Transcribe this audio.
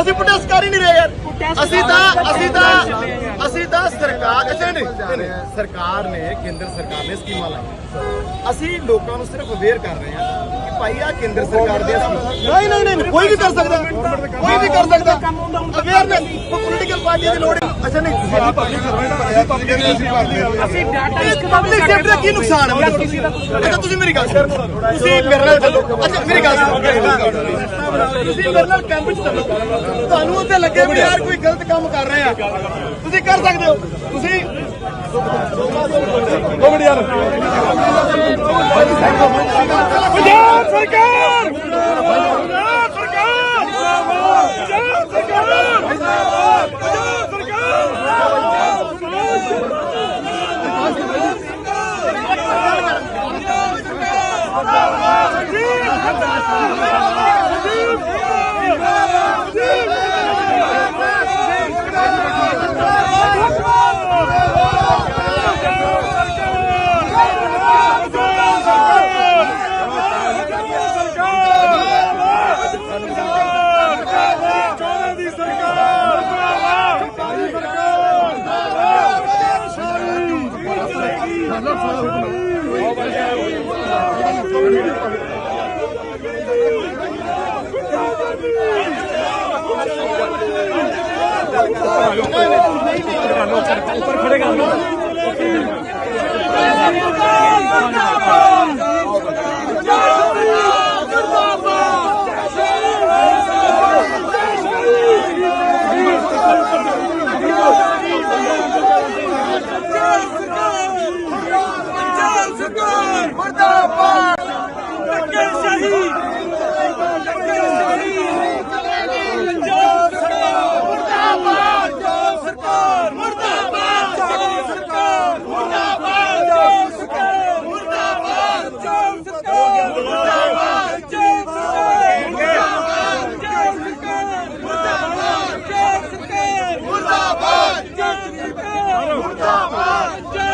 ਅਸੀਂ ਪ੍ਰੋਟੈਸਟ ਕਰ ਹੀ ਨਹੀਂ ਰਹੇ ਯਾਰ। ਅਸੀਂ ਤਾਂ ਅਸੀਂ ਤਾਂ ਅਸੀਂ ਤਾਂ ਸਰਕਾਰ ਨਹੀਂ, ਨਹੀਂ, ਸਰਕਾਰ ਨੇ ਕੇਂਦਰ ਸਰਕਾਰ ਨੇ ਸਕੀਮਾਂ ਲਾਈਆਂ। ਅਸੀਂ ਲੋਕਾਂ ਨੂੰ ਸਿਰਫ ਅਵੇਅਰ ਕਰ ਰਹੇ ਹਾਂ ਕਿ ਭਾਈ ਆ ਕੇਂਦਰ ਸਰਕਾਰ ਦੀਆਂ ਸਕੀਮਾਂ ਨਹੀਂ ਨਹੀਂ ਨਹੀਂ ਕੋਈ ਵੀ ਕਰ ਸਕਦਾ। ਕੋਈ ਵੀ ਕਰ ਸਕਦਾ। ਅਵੇਅਰਨੈਸ ਪੋਲੀਟੀਕਲ ਪਾਰਟੀ ਦੀ ਲੋੜ ਨਹੀਂ। ਅੱਛਾ ਨਹੀਂ ਤੁਸੀਂ ਪਬਲਿਕ ਸਰਵੈਂਟ ਅਸੀਂ ਡਾਟਾ ਪਬਲਿਕ ਸੈਕਟਰ ਕੀ ਨੁਕਸਾਨ ਹੈ। ਅੱਛਾ ਤੁਸੀਂ ਮੇਰੀ ਗੱਲ ਸੁਣੋ। ਤੁਸੀਂ ਮੇਰੇ ਨਾਲ ਚੱਲੋ। ਅੱਛਾ ਤੁਸੀਂ ਮੇਰੇ ਨਾਲ ਕੈਂਪ ਵਿੱਚ ਚੱਲੋ। ਤੁਹਾਨੂੰ ਉੱਥੇ ਲੱਗੇ ਵੀ ਯਾਰ ਕੋਈ ਗਲਤ ਕੰਮ ਕਰ ਰਹੇ। ਆ ਤੁਸੀਂ ਕਰ ਸਕਦੇ ਹੋ। ਤੁਸੀਂ ਪੰਜਾਬ ਸਰਕਾਰ! ਪੰਜਾਬ ਸਰਕਾਰ! ਪੰਜਾਬ ਸਰਕਾਰ! ਪੰਜਾਬ ਸਰਕਾਰ! ਉੱਪਰ ਖੜੇ ਕਰ ਲੋ ਮੁਰਦਾਬਾਦ